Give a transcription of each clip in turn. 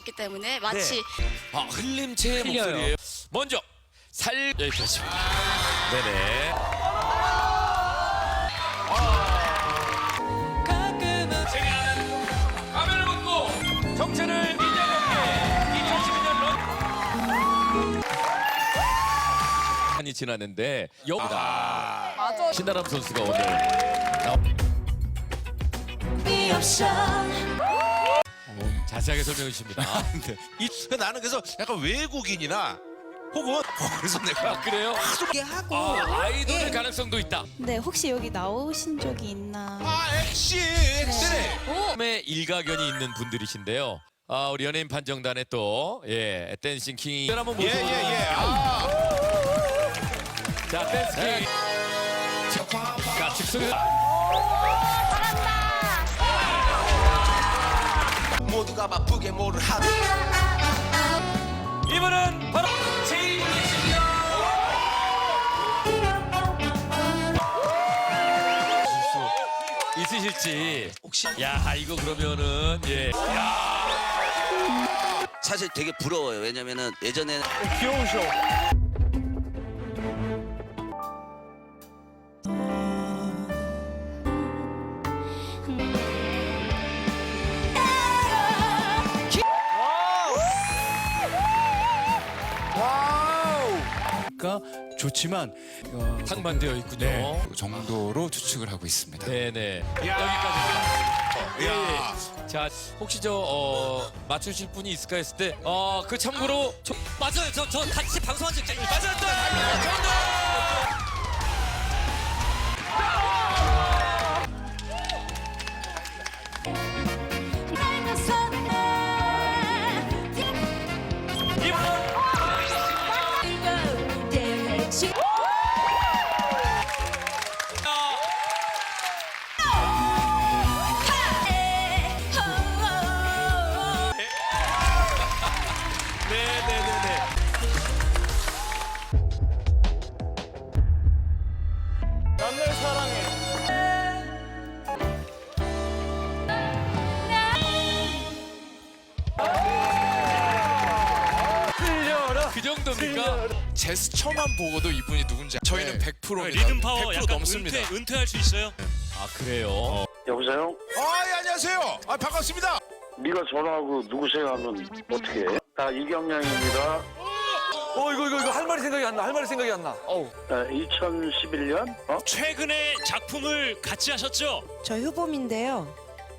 때문에 마치 아, 흘림체 목소리예요. 먼저 살 여기까지입니다. 네네. 세계하는 가면을 벗고 정체를 인정하게 2012년 런 한이 지났는데 여기다. 신다람 선수가 오늘 나오- 자세하게 설명해 주십니다. 네. 이, 나는 그래서 약간 외국인이나 혹은 그래서 내가 아, 그래요? 이게 하고 아, 아이돌의 예. 가능성도 있다. 네, 혹시 여기 나오신 적이 있나? 아 엑시 엑스네 처음에 일가견이 있는 분들이신데요. 아, 우리 연예인 판정단의 또, 예, 댄싱 킹. 한번 모셔 예예예 아 자, 댄스 킹. 자, 즉석에. 모두가 바쁘게 뭐를 하는 이분은 바로 제이분이십니다. 있으실지. 혹시 야, 이거 그러면은, 예. 사실 되게 부러워요. 왜냐면은 예전에는 가 좋지만 어, 상반되어 있군요. 네, 그 정도로 추측을 하고 있습니다. 네네. 여기까지. 야 자, 혹시 저, 어, 맞추실 분이 있을까 했을 때, 어, 그 참고로. 저, 맞아요. 저, 저 같이 방송한 적 있잖아요. 맞았다! 정답! 네네네네. 그 정도입니까? 제스처만 보고도 이분이 누군지 저희는 100% 리듬 파워 100% 약간 넘습니다 은퇴, 은퇴할 수 있어요? 아, 그래요? 여보세요? 아 예, 안녕하세요 아 반갑습니다 네가 전화하고 누구세요 하면 어떻게 해? 나 이경량입니다. 어 이거 이거 이거 할 말이 생각이 안 나. 할 말이 생각이 안 나. 어우. 2011년? 어? 최근에 작품을 같이 하셨죠? 저 효범인데요.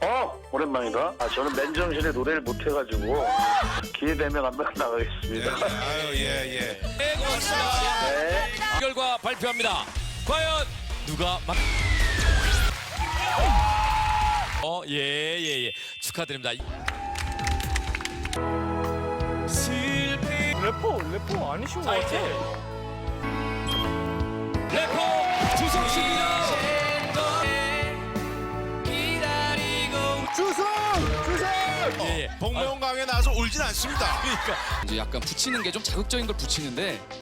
어? 오랜만이다. 아 저는 맨정신에 노래를 못 해가지고 기회 되면 한번 나가겠습니다. 아유 예 예 네, 고맙습니다. 네. 결과 발표합니다. 과연 누가 맞... 어, 예, 예, 예. 축하드립니다. 래퍼 래퍼 아니신 것 같아. 래퍼 주성씨입니다. 주성 주성 예, 예. 복면가왕에 나와서 울진 않습니다 그러니까 이제 약간 붙이는 게 좀 자극적인 걸 붙이는데